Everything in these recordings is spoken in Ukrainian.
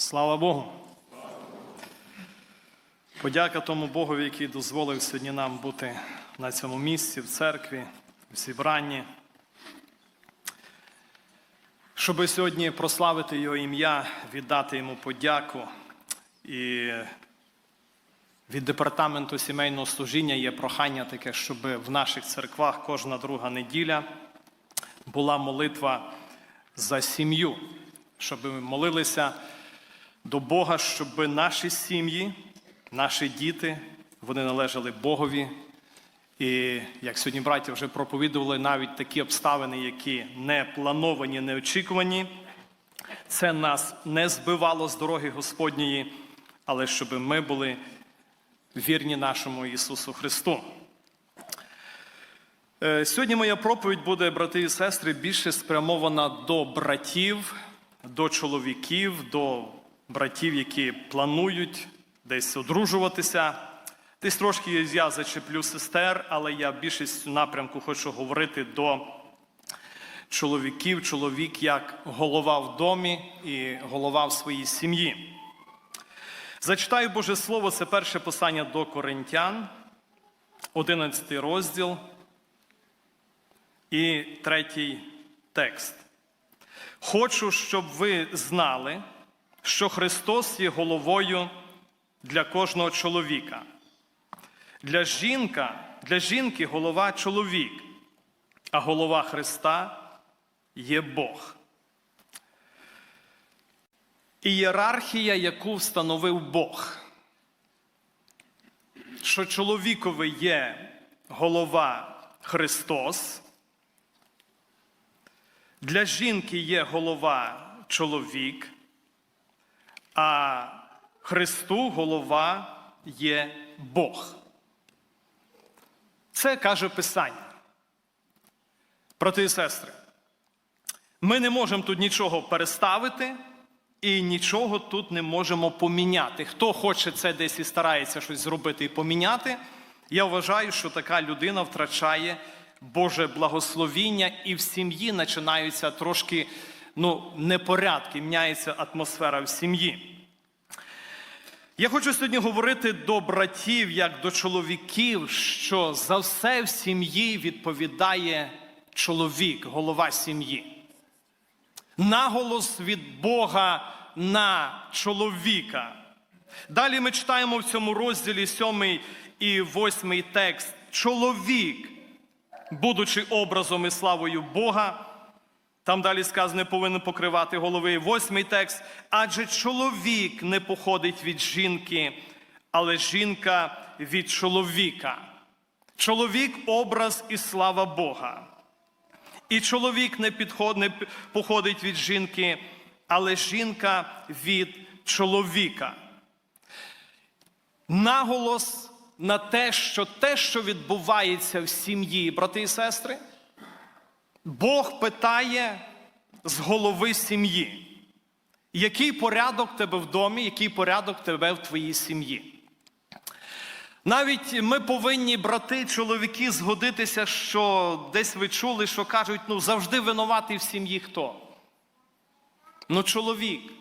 Слава Богу. Подяка тому Богові, який дозволив сьогодні нам бути на цьому місці, в церкві, в зібранні. Щоб сьогодні прославити Його ім'я, віддати йому подяку. І від департаменту сімейного служіння є прохання таке, щоб в наших церквах кожна друга неділя була молитва за сім'ю, щоб ми молилися до Бога, щоб наші сім'ї, наші діти, вони належали Богові. І як сьогодні браті вже проповідували, навіть такі обставини, які не плановані, не очікувані, це нас не збивало з дороги Господньої, але щоб ми були вірні нашому Ісусу Христу. Е, Сьогодні моя проповідь буде, брати і сестри, більше спрямована до братів, до чоловіків, до братів, які планують десь одружуватися. Десь трошки я зачеплю сестер, але я більшість напрямку хочу говорити до чоловіків, чоловік як голова в домі і голова в своїй сім'ї. Зачитаю Боже Слово, це перше послання до Коринтян, 11 розділ і третій текст. Хочу, щоб ви знали, що Христос є головою для кожного чоловіка. Для жінка, для жінки голова чоловік, а голова Христа є Бог. Ієрархія, яку встановив Бог, що чоловікові є голова Христос, для жінки є голова чоловік, а Христу голова є Бог. Це каже Писання. Брати і сестри, ми не можемо тут нічого переставити і нічого тут не можемо поміняти. Хто хоче це десь і старається щось зробити і поміняти, я вважаю, що така людина втрачає Боже благословіння, і в сім'ї починаються трошки ну, непорядки, міняється атмосфера в сім'ї. Я хочу сьогодні говорити до братів, як до чоловіків, що за все в сім'ї відповідає чоловік, голова сім'ї. Наголос від Бога на чоловіка. Далі ми читаємо в цьому розділі 7 і 8 текст. Чоловік, будучи образом і славою Бога, там далі сказано, повинен покривати голови. Восьмий текст. Адже чоловік не походить від жінки, але жінка від чоловіка. Чоловік образ і слава Бога. І чоловік не, підход, не походить від жінки, але жінка від чоловіка. Наголос на те, що те, що відбувається в сім'ї, брати і сестри, Бог питає з голови сім'ї, який порядок тебе в домі, який порядок тебе в твоїй сім'ї. Навіть ми повинні, брати, чоловіки, згодитися, що десь ви чули, що кажуть, ну завжди винуватий в сім'ї хто? Ну, чоловік.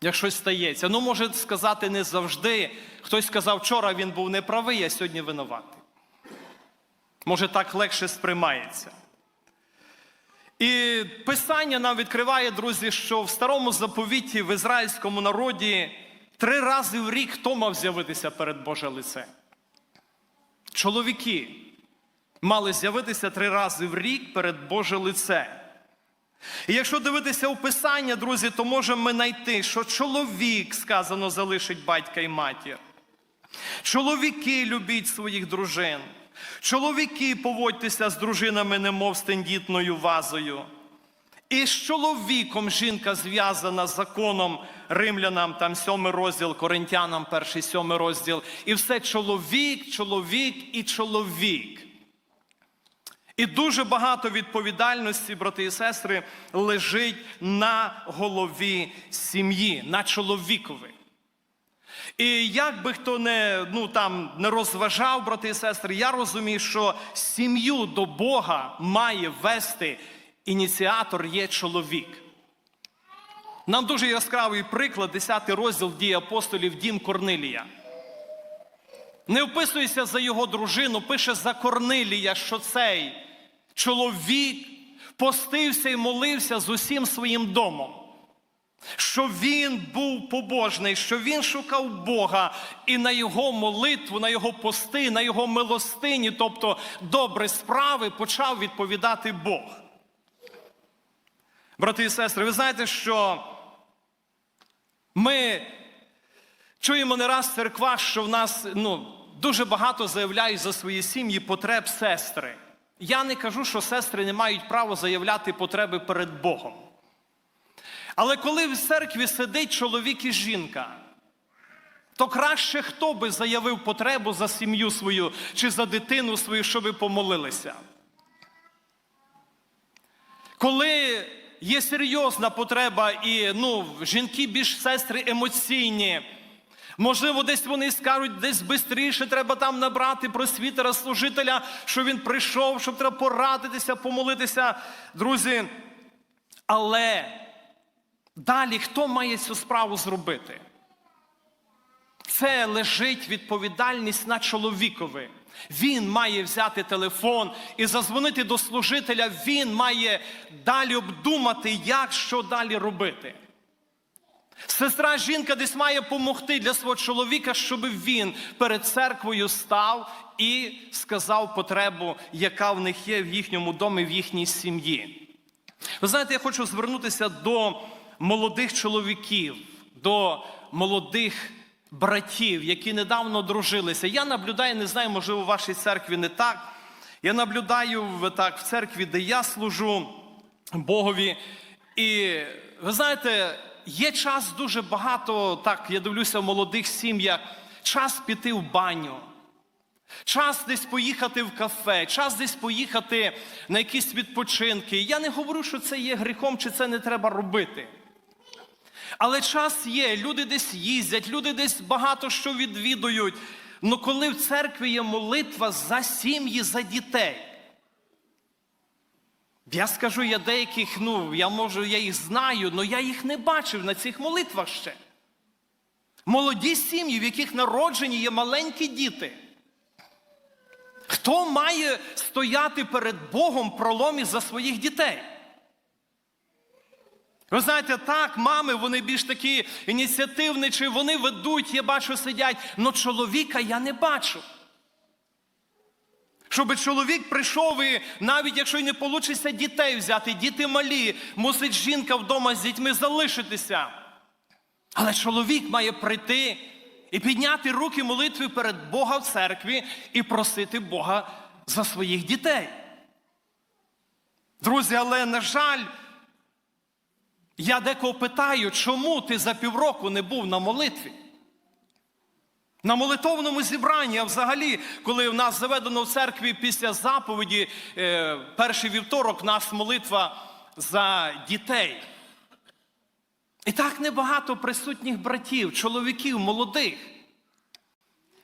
Як щось стається. Ну, може сказати, не завжди. Хтось сказав, вчора він був неправий, а сьогодні винуватий. Може, так легше сприймається. І Писання нам відкриває, друзі, що в старому заповіті в ізраїльському народі три рази в рік хто мав з'явитися перед Боже лице? Чоловіки мали з'явитися три рази в рік перед Боже лице. І якщо дивитися у Писання, друзі, то можемо ми знайти, що чоловік, сказано, залишить батька і матір. Чоловіки любіть своїх дружин. Чоловіки поводьтеся з дружинами, немов з тендітною вазою. І з чоловіком жінка зв'язана з законом римлянам, там сьомий розділ, коринтянам, перший сьомий розділ. І все чоловік, чоловік і чоловік. І дуже багато відповідальності, брати і сестри, лежить на голові сім'ї, на чоловікові. І як би хто не, ну, там, не розважав, брати і сестри, я розумію, що сім'ю до Бога має вести ініціатор є чоловік. Нам дуже яскравий приклад, 10 розділ дії апостолів Дім Корнилія. Не вписується за його дружину, пише за Корнилія, що цей чоловік постився і молився з усім своїм домом. Що він був побожний, що він шукав Бога, і на його молитву, на його пости, на його милостині, тобто добрі справи, почав відповідати Бог. Брати і сестри, ви знаєте, що ми чуємо не раз в церквах, що в нас ну, дуже багато заявляють за свої сім'ї потреб сестри. Я не кажу, що сестри не мають права заявляти потреби перед Богом. Але коли в церкві сидить чоловік і жінка, то краще хто би заявив потребу за сім'ю свою чи за дитину свою, щоб помолилися. Коли є серйозна потреба, і ну, жінки більш сестри емоційні, можливо, десь вони скажуть, десь швидше треба там набрати просвітера, служителя, що він прийшов, щоб треба порадитися, помолитися, друзі. Але далі хто має цю справу зробити? Це лежить відповідальність на чоловікові. Він має взяти телефон і зазвонити до служителя. Він має далі обдумати, як що далі робити. Сестра жінка десь має допомогти для свого чоловіка, щоб він перед церквою став і сказав потребу, яка в них є в їхньому домі, в їхній сім'ї. Ви знаєте, я хочу звернутися до молодих чоловіків, до молодих братів, які недавно дружилися. Я наблюдаю, не знаю, можливо, в вашій церкві не так. Я наблюдаю так, в церкві, де я служу Богові. І ви знаєте, є час дуже багато, так, я дивлюся в молодих сім'ях, час піти в баню. Час десь поїхати в кафе, час десь поїхати на якісь відпочинки. Я не говорю, що це є гріхом, чи це не треба робити. Але час є, люди десь їздять, люди десь багато що відвідують. Ну коли в церкві є молитва за сім'ї, за дітей. Я скажу, я деяких, ну, я можу, я їх знаю, але я їх не бачив на цих молитвах ще. Молоді сім'ї, в яких народжені є маленькі діти. Хто має стояти перед Богом в проломі за своїх дітей? Ви знаєте, так, мами, вони більш такі ініціативничі, вони ведуть, я бачу, сидять, але чоловіка я не бачу. Щоб чоловік прийшов і навіть якщо й не вийде дітей взяти, діти малі, мусить жінка вдома з дітьми залишитися. Але чоловік має прийти і підняти руки молитви перед Бога в церкві і просити Бога за своїх дітей. Друзі, але, на жаль, я декого питаю, чому ти за півроку не був на молитві? На молитовному зібранні, а взагалі, коли в нас заведено в церкві після заповіді, е, перший вівторок, у нас молитва за дітей. І так небагато присутніх братів, чоловіків, молодих.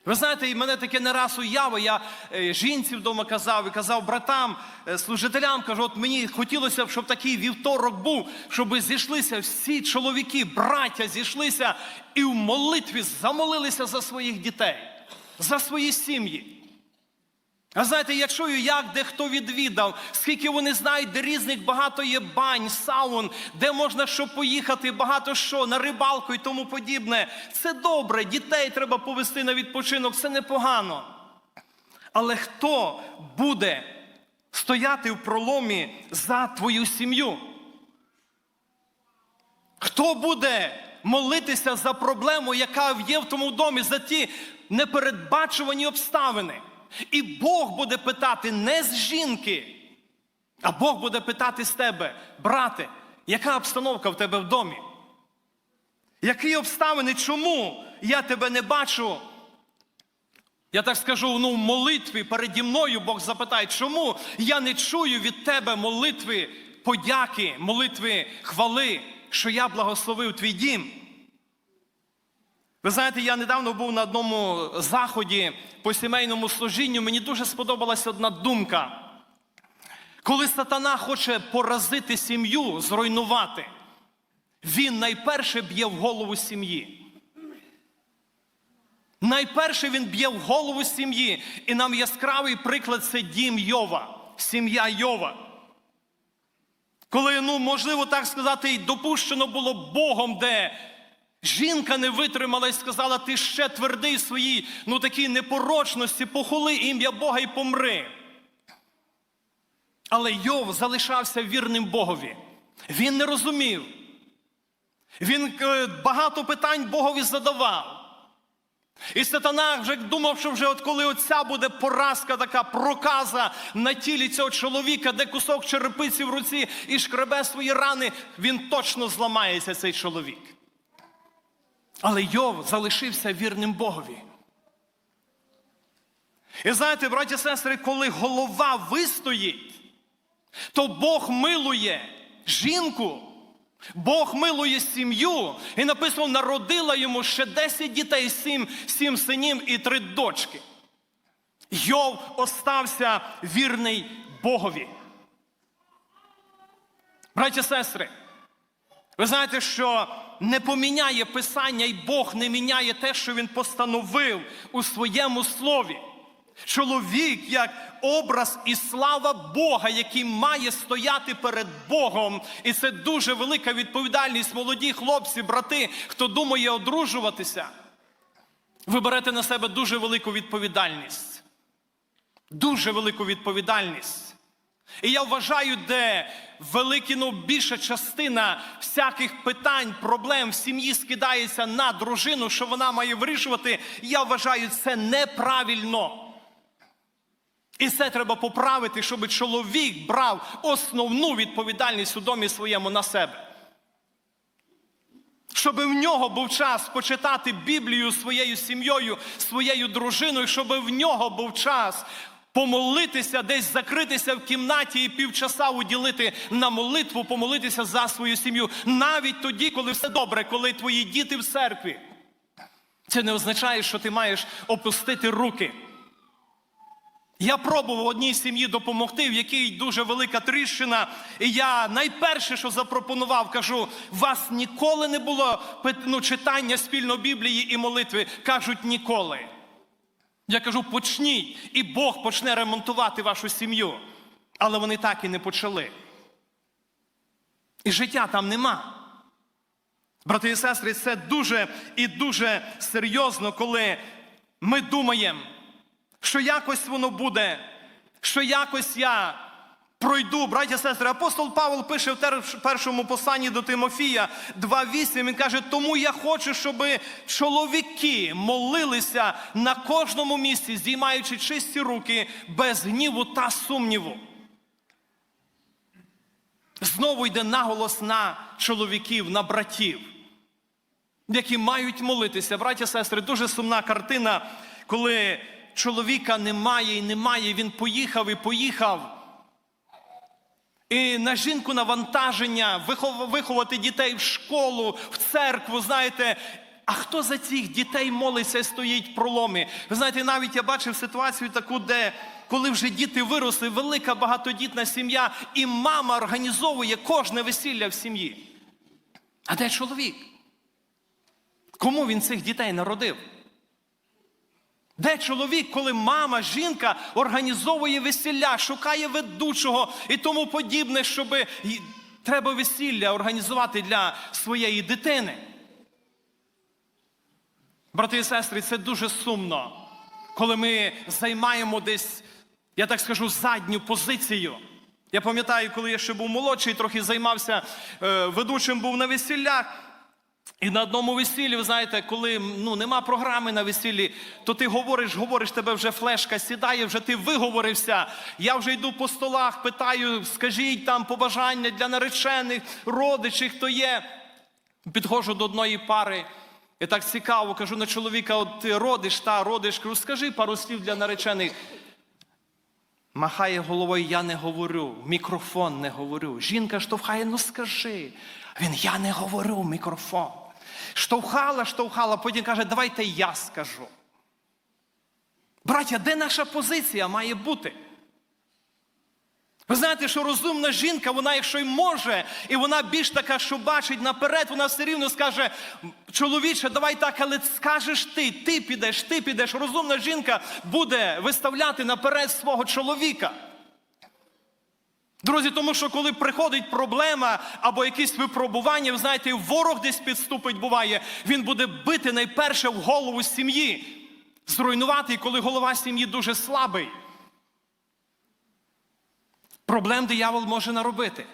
Ви знаєте, і мене таке не раз уява, я е, жінці вдома казав і казав братам, е, служителям, кажу, от мені хотілося б, щоб такий вівторок був, щоб зійшлися всі чоловіки, браття зійшлися і в молитві замолилися за своїх дітей, за свої сім'ї. А знаєте, я чую, як де хто відвідав, скільки вони знають, де різних багато є бань, саун, де можна що поїхати, багато що, на рибалку і тому подібне. Це добре, дітей треба повести на відпочинок, це непогано. Але хто буде стояти в проломі за твою сім'ю? Хто буде молитися за проблему, яка є в тому домі, за ті непередбачувані обставини? І Бог буде питати не з жінки, а Бог буде питати з тебе, брате, яка обстановка в тебе в домі? Які обставини, чому я тебе не бачу? Я так скажу, ну, в молитві переді мною Бог запитає, чому я не чую від тебе молитви подяки, молитви хвали, що я благословив твій дім. Ви знаєте, я недавно був на одному заході по сімейному служінню. Мені дуже сподобалася одна думка. Коли сатана хоче поразити сім'ю, зруйнувати, він найперше б'є в голову сім'ї. Найперше він б'є в голову сім'ї. І нам яскравий приклад це дім Йова, сім'я Йова. Коли, ну, можливо, так сказати, допущено було Богом, де жінка не витримала і сказала, ти ще твердий своїй, ну такій непорочності, похули ім'я Бога і помри. Але Йов залишався вірним Богові. Він не розумів. Він е, багато питань Богові задавав. І сатана вже думав, що вже от коли оця буде поразка, така проказа на тілі цього чоловіка, де кусок черепиці в руці і шкребе свої рани, він точно зламається, цей чоловік. Але Йов залишився вірним Богові. І знаєте, браті і сестри, коли голова вистоїть, то Бог милує жінку, Бог милує сім'ю, і написано, народила йому ще 10 дітей, 7, 7 синів і 3 дочки. Йов остався вірний Богові. Браті і сестри, ви знаєте, що не поміняє Писання, і Бог не міняє те, що Він постановив у своєму слові. Чоловік як образ і слава Бога, який має стояти перед Богом. І це дуже велика відповідальність, молоді хлопці, брати, хто думає одружуватися. Ви берете на себе дуже велику відповідальність. Дуже велику відповідальність. І я вважаю, де великі, ну, більша частина всяких питань, проблем в сім'ї скидається на дружину, що вона має вирішувати, я вважаю, це неправильно. І це треба поправити, щоб чоловік брав основну відповідальність у домі своєму на себе. Щоб в нього був час почитати Біблію своєю сім'єю, своєю дружиною, щоб в нього був час помолитися, десь закритися в кімнаті і півчаса уділити на молитву, помолитися за свою сім'ю. Навіть тоді, коли все добре, коли твої діти в церкві. Це не означає, що ти маєш опустити руки. Я пробував одній сім'ї допомогти, в якій дуже велика тріщина. І я найперше, що запропонував, кажу: у вас ніколи не було ну, читання спільно Біблії і молитви. Кажуть, ніколи. Я кажу, почніть, і Бог почне ремонтувати вашу сім'ю. Але вони так і не почали. І життя там нема. Брати і сестри, це дуже і дуже серйозно, коли ми думаємо що якось воно буде, що якось я пройду, браття сестри. Апостол Павло пише в першому посланні до Тимофія 2.8, він каже, тому я хочу, щоб чоловіки молилися на кожному місці, здіймаючи чисті руки без гніву та сумніву. Знову йде наголос на чоловіків, на братів, які мають молитися. Браття сестри, дуже сумна картина, коли чоловіка немає і немає, він поїхав і поїхав. І на жінку навантаження, виховати дітей в школу, в церкву, знаєте. А хто за цих дітей молиться і стоїть проломи? Ви знаєте, навіть я бачив ситуацію таку, де коли вже діти виросли, велика багатодітна сім'я, і мама організовує кожне весілля в сім'ї. А де чоловік? Кому він цих дітей народив? Де чоловік, коли мама, жінка організовує весілля, шукає ведучого і тому подібне, щоб треба весілля організувати для своєї дитини? Брати і сестри, це дуже сумно, коли ми займаємо десь, я так скажу, задню позицію. Я пам'ятаю, коли я ще був молодший, трохи займався е, ведучим був на весіллях. І на одному весіллі, ви знаєте, коли ну, нема програми на весіллі, то ти говориш, говориш, тебе вже флешка сідає, вже ти виговорився. Я вже йду по столах, питаю, скажіть там побажання для наречених, родичів, хто є. Підходжу до одної пари. І так цікаво, кажу на чоловіка: от ти родиш та родиш, кажу, скажи пару слів для наречених. Махає головою, я не говорю, мікрофон не говорю. Жінка штовхає, ну скажи. Він я не говорю мікрофон. Штовхала, штовхала, потім каже, давайте я скажу. Браття, де наша позиція має бути? Ви знаєте, що розумна жінка, вона, якщо й може, і вона більш така, що бачить наперед, вона все рівно скаже: чоловіче, давай так, але скажеш ти, ти підеш, ти підеш. Розумна жінка буде виставляти наперед свого чоловіка. Друзі, тому що коли приходить проблема або якісь випробування, ви знаєте, ворог десь підступить, буває, він буде бити найперше в голову сім'ї, зруйнувати, коли голова сім'ї дуже слабий. Проблем диявол може наробити.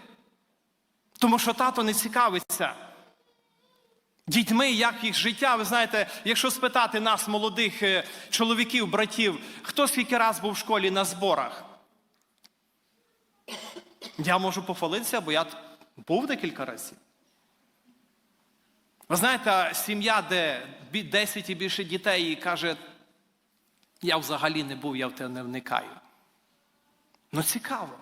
Тому що тато не цікавиться дітьми, як їх життя. Ви знаєте, якщо спитати нас, молодих е, чоловіків, братів, хто скільки раз був в школі на зборах? Я можу похвалитися, бо я був декілька разів. Ви знаєте, сім'я, де 10 і більше дітей, і каже, я взагалі не був, я в те не вникаю. Ну цікаво.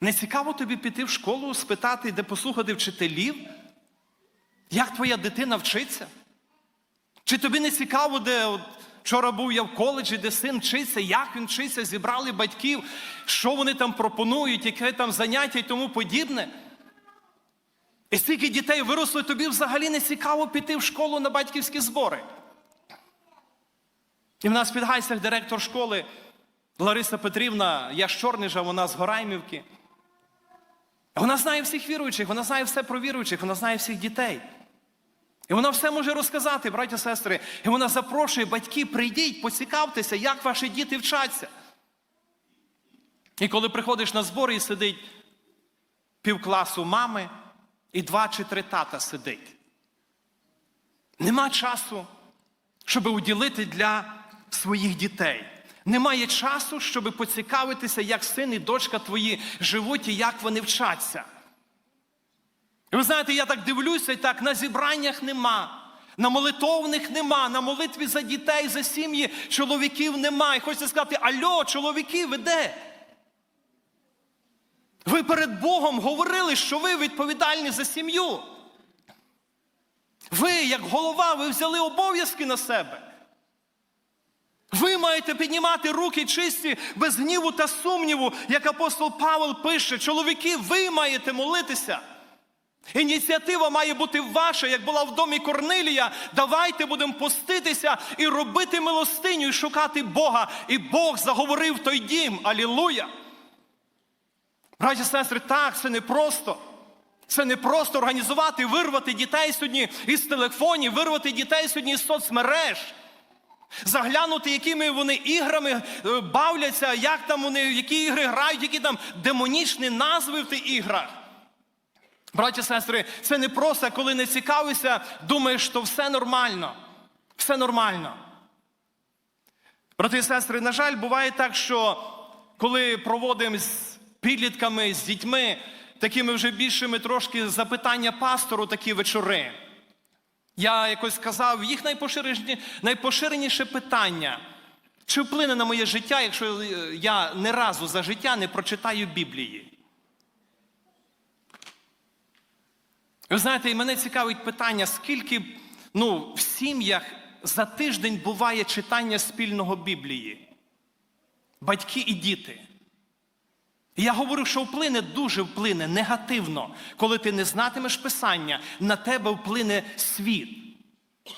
Не цікаво тобі піти в школу, спитати, де послухати вчителів, як твоя дитина вчиться? Чи тобі не цікаво, де от, вчора був я в коледжі, де син вчиться, як він вчиться, зібрали батьків, що вони там пропонують, яке там заняття і тому подібне? І стільки дітей виросли, тобі взагалі не цікаво піти в школу на батьківські збори. І в нас під Гайсах директор школи Лариса Петрівна, я з Чорнижа, вона з Гораймівки. Вона знає всіх віруючих, вона знає все про віруючих, вона знає всіх дітей. І вона все може розказати, браті сестри. І вона запрошує батьки, прийдіть, поцікавтеся, як ваші діти вчаться. І коли приходиш на збори і сидить півкласу мами, і два чи три тата сидить. Нема часу, щоб уділити для своїх дітей. Немає часу, щоб поцікавитися, як син і дочка твої живуть і як вони вчаться. І ви знаєте, я так дивлюся, і так на зібраннях нема, на молитовних нема, на молитві за дітей, за сім'ї чоловіків нема. І хочеться сказати, альо, чоловіки, ви де? Ви перед Богом говорили, що ви відповідальні за сім'ю. Ви, як голова, ви взяли обов'язки на себе. Ви маєте піднімати руки чисті без гніву та сумніву, як апостол Павел пише, чоловіки, ви маєте молитися. Ініціатива має бути ваша, як була в домі Корнилія. Давайте будемо поститися і робити милостиню, і шукати Бога. І Бог заговорив той дім. Алілуя! Браті сестри, так, це не просто. Це не просто організувати, вирвати дітей сьогодні із телефонів, вирвати дітей сьогодні із соцмереж. Заглянути, якими вони іграми е, бавляться, як там вони, які ігри грають, які там демонічні назви в тих іграх. Браті сестри, це не просто, коли не цікавишся, думаєш, що все нормально. Все нормально. Брати і сестри, на жаль, буває так, що коли проводимо з підлітками, з дітьми, такими вже більшими трошки запитання пастору, такі вечори. Я якось сказав, їх найпоширеніше, найпоширеніше питання. Чи вплине на моє життя, якщо я не разу за життя не прочитаю Біблії? Ви знаєте, і мене цікавить питання, скільки ну, в сім'ях за тиждень буває читання спільного Біблії? Батьки і діти. І я говорю, що вплине дуже вплине негативно, коли ти не знатимеш Писання, на тебе вплине світ.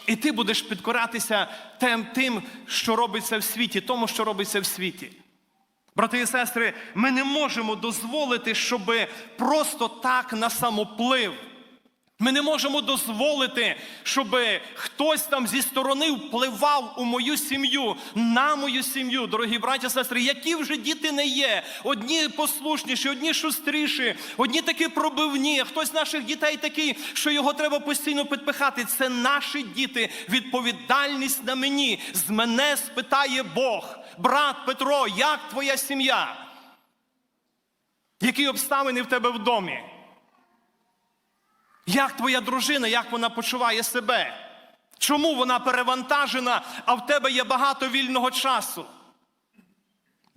І ти будеш підкоратися тим, тим, що робиться в світі, тому, що робиться в світі. Брати і сестри, ми не можемо дозволити, щоб просто так на самоплив. Ми не можемо дозволити, щоб хтось там зі сторони впливав у мою сім'ю, на мою сім'ю, дорогі браті сестри, які вже діти не є. Одні послушніші, одні шустріші, одні такі пробивні, хтось з наших дітей такий, що його треба постійно підпихати. Це наші діти. Відповідальність на мені. З мене спитає Бог. Брат Петро, як твоя сім'я? Які обставини в тебе в домі? Як твоя дружина, як вона почуває себе? Чому вона перевантажена, а в тебе є багато вільного часу?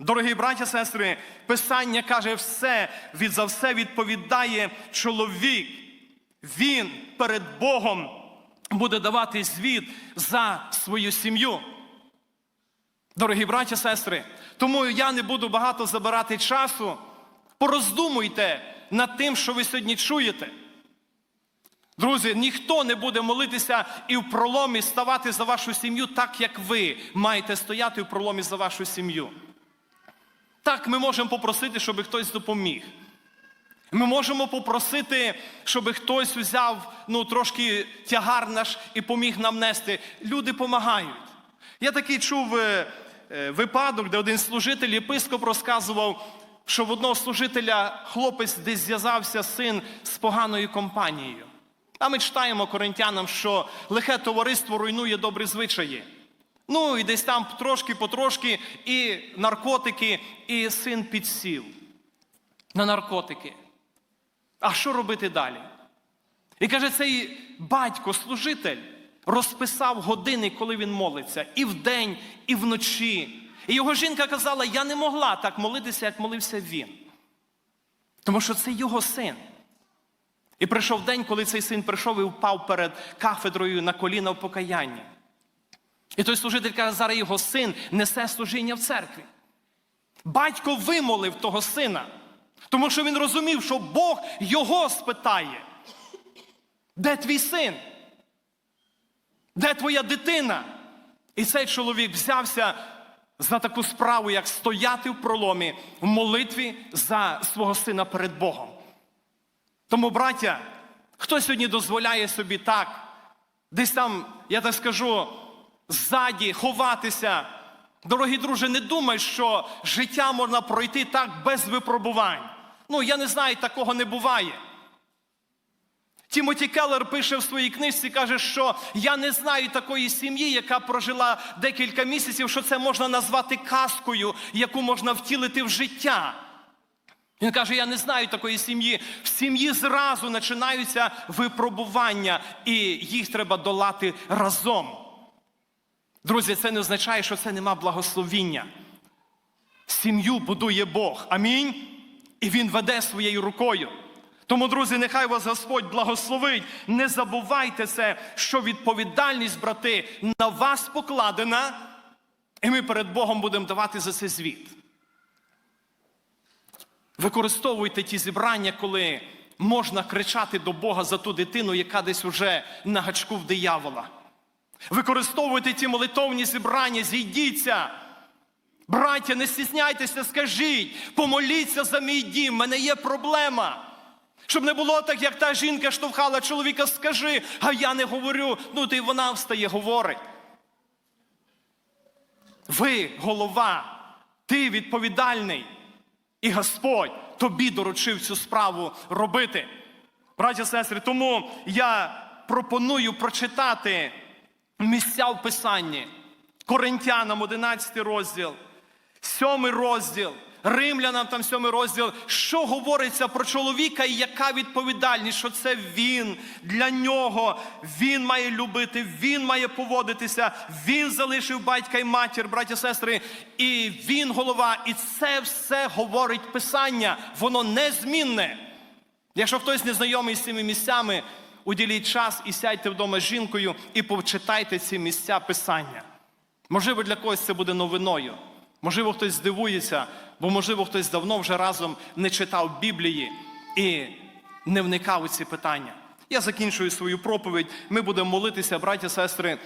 Дорогі браті сестри, Писання каже, все від за все відповідає чоловік. Він перед Богом буде давати звіт за свою сім'ю. Дорогі браті сестри, тому я не буду багато забирати часу. Пороздумуйте над тим, що ви сьогодні чуєте. Друзі, ніхто не буде молитися і в проломі ставати за вашу сім'ю так, як ви маєте стояти в проломі за вашу сім'ю. Так, ми можемо попросити, щоб хтось допоміг. Ми можемо попросити, щоб хтось взяв ну, трошки тягар наш і поміг нам нести. Люди допомагають. Я такий чув е, е, випадок, де один служитель, єпископ розказував, що в одного служителя хлопець десь зв'язався син з поганою компанією. А ми читаємо коринтянам, що лихе товариство руйнує добрі звичаї. Ну і десь там трошки потрошки, і наркотики, і син підсів на наркотики. А що робити далі? І каже, цей батько, служитель, розписав години, коли він молиться, і вдень, і вночі. І його жінка казала: я не могла так молитися, як молився він. Тому що це його син. І прийшов день, коли цей син прийшов і впав перед кафедрою на коліна в покаянні. І той служитель каже, зараз його син несе служіння в церкві. Батько вимолив того сина, тому що він розумів, що Бог його спитає. Де твій син? Де твоя дитина? І цей чоловік взявся за таку справу, як стояти в проломі в молитві за свого сина перед Богом. Тому, браття, хто сьогодні дозволяє собі так, десь там, я так скажу, ззаді ховатися. Дорогі друже, не думай, що життя можна пройти так без випробувань. Ну, я не знаю, такого не буває. Тімоті Келлер пише в своїй книжці, каже, що я не знаю такої сім'ї, яка прожила декілька місяців, що це можна назвати казкою, яку можна втілити в життя. Він каже: я не знаю такої сім'ї. В сім'ї зразу починаються випробування, і їх треба долати разом. Друзі, це не означає, що це нема благословіння. Сім'ю будує Бог. Амінь. І Він веде своєю рукою. Тому, друзі, нехай вас Господь благословить. Не забувайте це, що відповідальність, брати, на вас покладена, і ми перед Богом будемо давати за це звіт. Використовуйте ті зібрання, коли можна кричати до Бога за ту дитину, яка десь уже на гачку в диявола. Використовуйте ті молитовні зібрання, зійдіться. Браття, не стісняйтеся, скажіть, помоліться за мій дім, в мене є проблема. Щоб не було так, як та жінка штовхала чоловіка, скажи, а я не говорю. Ну, ти вона встає, говорить. Ви голова, ти відповідальний. І Господь тобі доручив цю справу робити. Браті сестри, тому я пропоную прочитати місця в Писанні. Коринтянам 11 розділ, 7 розділ, Римлянам там 7 розділ, що говориться про чоловіка і яка відповідальність, що це він для нього, він має любити, він має поводитися, він залишив батька і матір, браті сестри, і він голова. І це все говорить Писання, воно незмінне. Якщо хтось не знайомий з цими місцями, уділіть час і сядьте вдома з жінкою і почитайте ці місця Писання. Можливо, для когось це буде новиною. Можливо, хтось здивується, бо, можливо, хтось давно вже разом не читав Біблії і не вникав у ці питання. Я закінчую свою проповідь. Ми будемо молитися, браті сестри,